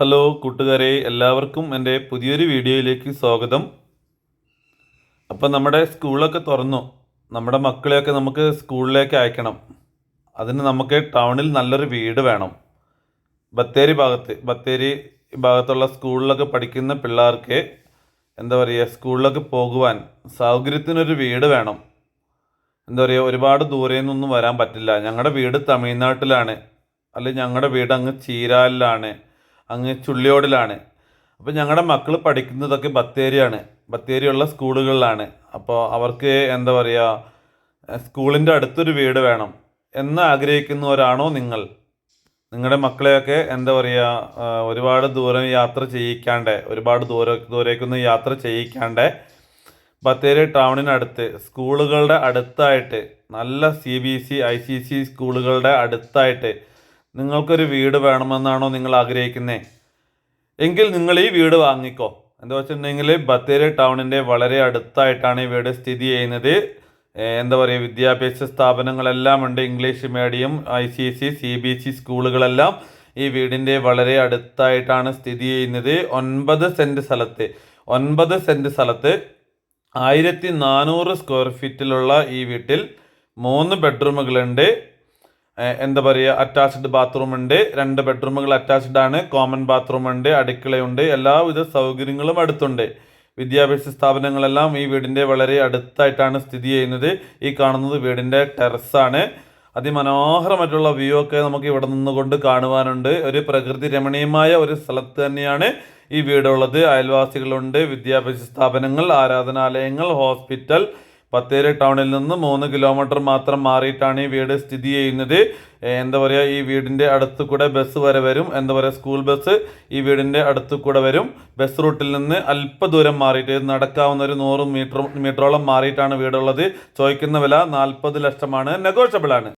Hello കൂട്ടുകാരെ എല്ലാവർക്കും എന്റെ പുതിയൊരു വീഡിയോയിലേക്ക് സ്വാഗതം. അപ്പം നമ്മുടെ സ്കൂളൊക്കെ തുറന്നു. നമ്മുടെ മക്കളെയൊക്കെ നമുക്ക് സ്കൂളിലേക്ക് അയക്കണം. അതിന് നമുക്ക് ടൗണിൽ നല്ലൊരു വീട് വേണം. ബത്തേരി ഭാഗത്ത് ബത്തേരി ഭാഗത്തുള്ള സ്കൂളിലൊക്കെ പഠിക്കുന്ന പിള്ളേർക്ക് എന്താ പറയുക സ്കൂളിലൊക്കെ പോകുവാൻ സൗകര്യത്തിനൊരു വീട് വേണം. എന്താ പറയുക ഒരുപാട് ദൂരെ നിന്നൊന്നും വരാൻ പറ്റില്ല. ഞങ്ങളുടെ വീട് തമിഴ്നാട്ടിലാണ്. അല്ലെങ്കിൽ ഞങ്ങളുടെ വീട് അങ്ങ് ചീരാലിലാണ്. അങ്ങ് ചുള്ളിയോടിലാണ്. അപ്പോൾ ഞങ്ങളുടെ മക്കൾ പഠിക്കുന്നതൊക്കെ ബത്തേരിയാണ്. ബത്തേരിയുള്ള സ്കൂളുകളിലാണ്. അപ്പോൾ അവർക്ക് എന്താ പറയുക സ്കൂളിന്റെ അടുത്തൊരു വീട് വേണം എന്ന് ആഗ്രഹിക്കുന്നവരാണോ നിങ്ങൾ? നിങ്ങളുടെ മക്കളെയൊക്കെ എന്താ പറയുക ഒരുപാട് ദൂരം യാത്ര ചെയ്യിക്കാണ്ട് ഒരുപാട് ദൂര ദൂരേക്കൊന്നും യാത്ര ചെയ്യിക്കാണ്ട് ബത്തേരി ടൗണിനടുത്ത് സ്കൂളുകളുടെ അടുത്തായിട്ട് നല്ല C B C I C C സ്കൂളുകളുടെ അടുത്തായിട്ട് നിങ്ങൾക്കൊരു വീട് വേണമെന്നാണോ നിങ്ങൾ ആഗ്രഹിക്കുന്നത് എങ്കിൽ നിങ്ങൾ ഈ വീട് വാങ്ങിക്കോ. എന്താ വെച്ചിട്ടുണ്ടെങ്കിൽ ബത്തേരി ടൗണിന്റെ വളരെ അടുത്തായിട്ടാണ് ഈ വീട് സ്ഥിതി ചെയ്യുന്നത്. എന്താ പറയുക വിദ്യാഭ്യാസ സ്ഥാപനങ്ങളെല്ലാം ഉണ്ട്. English medium I C C C B S C സ്കൂളുകളെല്ലാം ഈ വീടിന്റെ വളരെ അടുത്തായിട്ടാണ് സ്ഥിതി ചെയ്യുന്നത്. ഒൻപത് സെന്റ് സ്ഥലത്ത് ഒൻപത് സെന്റ് സ്ഥലത്ത് ആയിരത്തി നാനൂറ് സ്ക്വയർ ഫീറ്റിലുള്ള ഈ വീട്ടിൽ മൂന്ന് ബെഡ്റൂമുകളുണ്ട്. എന്താ പറയുക അറ്റാച്ച്ഡ് ബാത്റൂം ഉണ്ട് രണ്ട് ബെഡ്റൂമുകൾ അറ്റാച്ച്ഡ് ആണ് കോമൺ ബാത്റൂം ഉണ്ട് അടുക്കളയുണ്ട് എല്ലാവിധ സൗകര്യങ്ങളും അടുത്തുണ്ട്. വിദ്യാഭ്യാസ സ്ഥാപനങ്ങളെല്ലാം ഈ വീടിന്റെ വളരെ അടുത്തായിട്ടാണ് സ്ഥിതി ചെയ്യുന്നത്. ഈ കാണുന്നത് വീടിന്റെ ടെറസാണ് അതിമനോഹരമായിട്ടുള്ള വ്യൂ ഒക്കെ നമുക്ക് ഇവിടെ നിന്നുകൊണ്ട് കാണുവാനുണ്ട്. ഒരു പ്രകൃതി രമണീയമായ ഒരു സ്ഥലത്ത് തന്നെയാണ് ഈ വീടുള്ളത്. അയൽവാസികളുണ്ട് വിദ്യാഭ്യാസ സ്ഥാപനങ്ങൾ ആരാധനാലയങ്ങൾ ഹോസ്പിറ്റൽ ബത്തേരി ടൗണിൽ നിന്ന് മൂന്ന് കിലോമീറ്റർ മാത്രം മാറിയിട്ടാണ് ഈ വീട് സ്ഥിതി ചെയ്യുന്നത്. എന്താ പറയുക ഈ വീടിന്റെ അടുത്ത് കൂടെ ബസ് വരെ വരും. എന്താ പറയുക സ്കൂൾ ബസ് ഈ വീടിന്റെ അടുത്ത് കൂടെ വരും ബസ് റൂട്ടിൽ നിന്ന് അല്പ ദൂരം മാറിയിട്ട് നടക്കാവുന്ന ഒരു നൂറ് മീറ്റർ മീറ്ററോളം മാറിയിട്ടാണ് വീടുള്ളത്. ചോദിക്കുന്ന വില നാൽപ്പത് ലക്ഷമാണ് നെഗോഷ്യബിൾ ആണ്.